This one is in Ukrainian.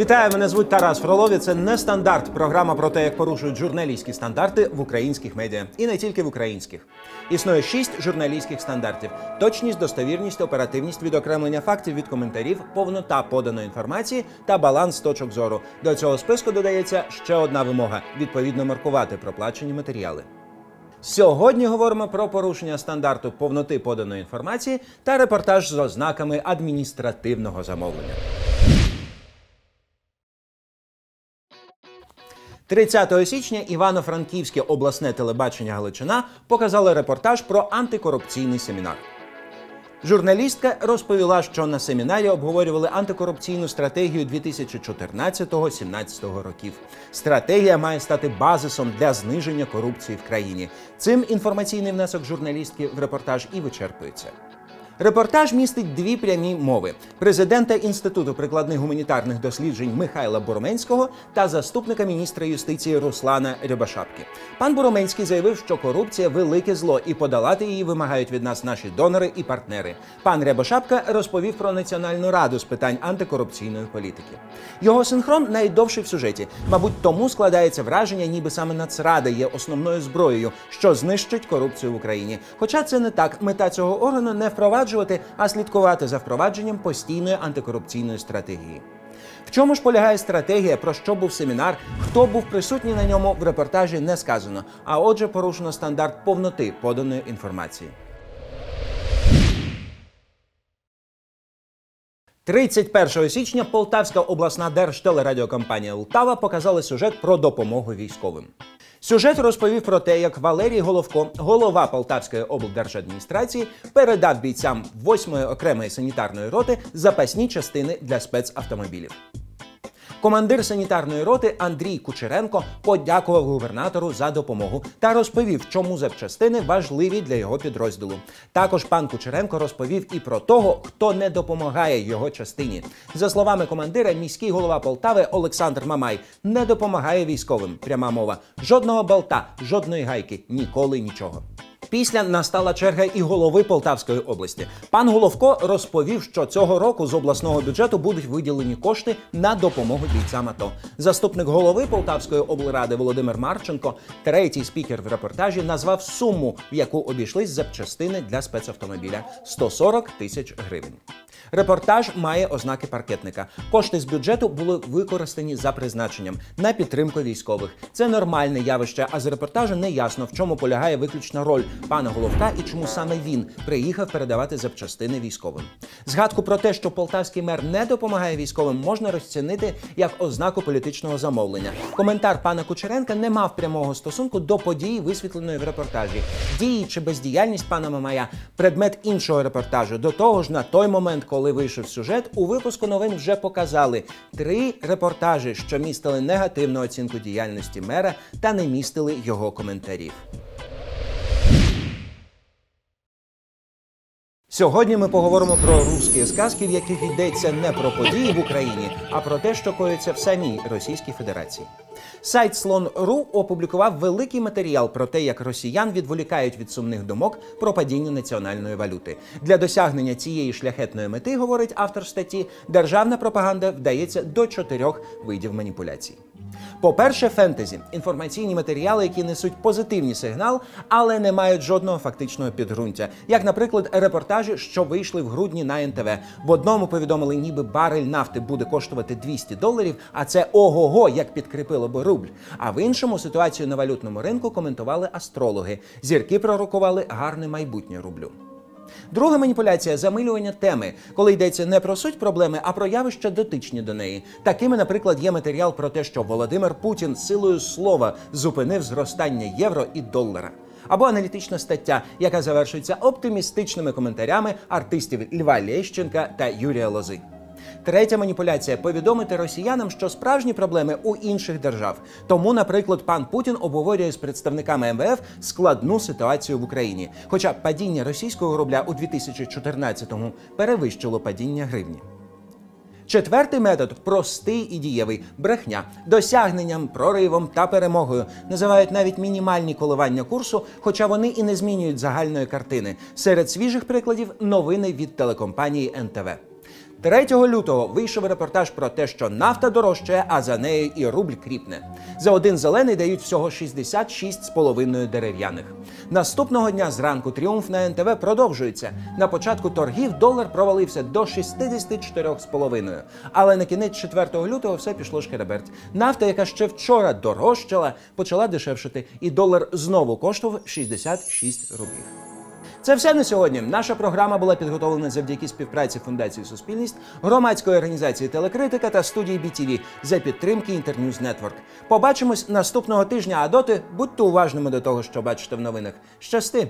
Вітаю, мене звуть Тарас Фролові. Це не стандарт. Програма про те, як порушують журналістські стандарти в українських медіа, і не тільки в українських. Існує шість журналістських стандартів: точність, достовірність, оперативність, відокремлення фактів від коментарів, повнота поданої інформації та баланс точок зору. До цього списку додається ще одна вимога: відповідно маркувати проплачені матеріали. Сьогодні говоримо про порушення стандарту повноти поданої інформації та репортаж з ознаками адміністративного замовлення. 30 січня Івано-Франківське обласне телебачення Галичина показало репортаж про антикорупційний семінар. Журналістка розповіла, що на семінарі обговорювали антикорупційну стратегію 2014-2017 років. Стратегія має стати базисом для зниження корупції в країні. Цим інформаційний внесок журналістки в репортаж і вичерпується. Репортаж містить дві прямі мови: президента інституту прикладних гуманітарних досліджень Михайла Буроменського та заступника міністра юстиції Руслана Рябошапки. Пан Буроменський заявив, що корупція велике зло, і подолати її вимагають від нас наші донори і партнери. Пан Рябошапка розповів про національну раду з питань антикорупційної політики. Його синхрон найдовший в сюжеті. Мабуть, тому складається враження, ніби саме Нацрада є основною зброєю, що знищить корупцію в Україні. Хоча це не так. Мета цього органу не впроваджувати, а слідкувати за впровадженням постійної антикорупційної стратегії. В чому ж полягає стратегія, про що був семінар, хто був присутній на ньому в репортажі, не сказано. А отже, порушено стандарт повноти поданої інформації. 31 січня Полтавська обласна держтелерадіокомпанія Лтава показала сюжет про допомогу військовим. Сюжет розповів про те, як Валерій Головко, голова Полтавської облдержадміністрації, передав бійцям 8-ї окремої санітарної роти запасні частини для спецавтомобілів. Командир санітарної роти Андрій Кучеренко подякував губернатору за допомогу та розповів, чому запчастини важливі для його підрозділу. Також пан Кучеренко розповів і про того, хто не допомагає його частині. За словами командира, міський голова Полтави Олександр Мамай не допомагає військовим. Пряма мова жодного болта, жодної гайки, ніколи нічого. Після настала черга і голови Полтавської області. Пан Головко розповів, що цього року з обласного бюджету будуть виділені кошти на допомогу бійцям АТО. Заступник голови Полтавської облради Володимир Марченко, третій спікер в репортажі, назвав суму, в яку обійшлись запчастини для спецавтомобіля 140 тисяч гривень. Репортаж має ознаки паркетника. Кошти з бюджету були використані за призначенням на підтримку військових. Це нормальне явище. А з репортажу не ясно, в чому полягає виключна роль пана Головка і чому саме він приїхав передавати запчастини військовим. Згадку про те, що полтавський мер не допомагає військовим, можна розцінити як ознаку політичного замовлення. Коментар пана Кучеренка не мав прямого стосунку до події, висвітленої в репортажі. Дії чи бездіяльність пана Мамая предмет іншого репортажу. До того ж, на той момент, коли вийшов сюжет, у випуску новин вже показали три репортажі, що містили негативну оцінку діяльності мера та не містили його коментарів. Сьогодні ми поговоримо про русські сказки, в яких йдеться не про події в Україні, а про те, що коїться в самій Російській Федерації. Сайт Слон.ру опублікував великий матеріал про те, як росіян відволікають від сумних думок про падіння національної валюти. Для досягнення цієї шляхетної мети, говорить автор статті, державна пропаганда вдається до чотирьох видів маніпуляцій. По-перше, фентезі інформаційні матеріали, які несуть позитивний сигнал, але не мають жодного фактичного підґрунтя. Як, наприклад, репортажі, що вийшли в грудні на НТВ. В одному повідомили, ніби барель нафти буде коштувати 200 доларів, а це ого-го, як підкріпило би рубль. А в іншому ситуацію на валютному ринку коментували астрологи. Зірки пророкували гарне майбутнє рублю. Друга маніпуляція замилювання теми, коли йдеться не про суть проблеми, а про явища дотичні до неї. Такими, наприклад, є матеріал про те, що Володимир Путін силою слова зупинив зростання євро і долара. Або аналітична стаття, яка завершується оптимістичними коментарями артистів Льва Лещенка та Юрія Лози. Третя маніпуляція повідомити росіянам, що справжні проблеми у інших держав. Тому, наприклад, пан Путін обговорює з представниками МВФ складну ситуацію в Україні. Хоча падіння російського рубля у 2014-му перевищило падіння гривні. Четвертий метод простий і дієвий брехня, досягненням, проривом та перемогою називають навіть мінімальні коливання курсу, хоча вони і не змінюють загальної картини. Серед свіжих прикладів новини від телекомпанії НТВ. 3 лютого вийшов репортаж про те, що нафта дорожчає, а за нею і рубль кріпне. За один зелений дають всього 66,5 дерев'яних. Наступного дня зранку тріумф на НТВ продовжується. На початку торгів долар провалився до 64,5. Але на кінець 4 лютого все пішло шкереберть. Нафта, яка ще вчора дорожчала, почала дешевшити, і долар знову коштував 66 рублів. Це все на сьогодні. Наша програма була підготовлена завдяки співпраці Фундації Суспільність, громадської організації Телекритика та студії BTV за підтримки Інтерньюз Нетворк. Побачимось наступного тижня. А доти будьте уважними до того, що бачите в новинах. Щасти!